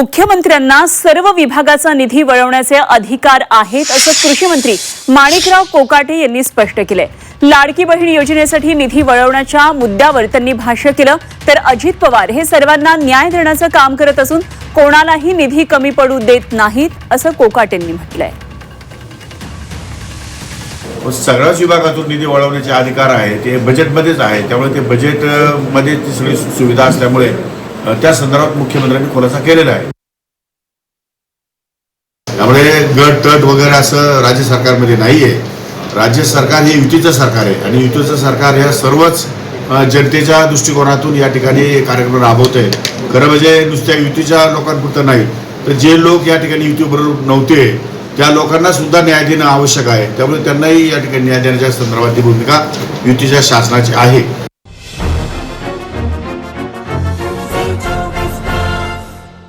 मुख्यमंत्र्यांना सर्व विभागाचा निधी वळवण्याचे अधिकार आहेत असं कृषी मंत्री माणिकराव कोकाटे यांनी स्पष्ट केलंय. लाडकी बहीण योजनेसाठी निधी वळवण्याच्या मुद्द्यावर त्यांनी भाष्य केलं. तर अजित पवार हे सर्वांना न्याय देण्याचं काम करत असून कोणालाही निधी कमी पडू देत नाहीत असं कोकाटेंनी म्हटलंय. सगळ्याच विभागातून निधी वळवण्याचे अधिकार आहे ते बजेटमध्येच आहे त्यामुळे ते बजेटमध्ये ती सगळी सुविधा असल्यामुळे त्या संदर्भात मुख्यमंत्र्यांनी खुलासा केलेला आहे. त्यामुळे गट तट वगैरे असं राज्य सरकारमध्ये नाही आहे राज्य सरकार हे युतीचं सरकार आहे आणि युतीचं सरकार ह्या सर्वच जनतेच्या दृष्टिकोनातून या ठिकाणी कार्यक्रम राबवत आहे खरं म्हणजे नुसत्या युतीच्या लोकांपुरतं नाही तर जे लोक या ठिकाणी युतीबरोबर नव्हते त्या लोकांना सुद्धा न्याय देणं आवश्यक आहे. त्यामुळे त्यांनाही या ठिकाणी न्याय देण्याच्या संदर्भातली भूमिका युतीच्या शासनाची आहे.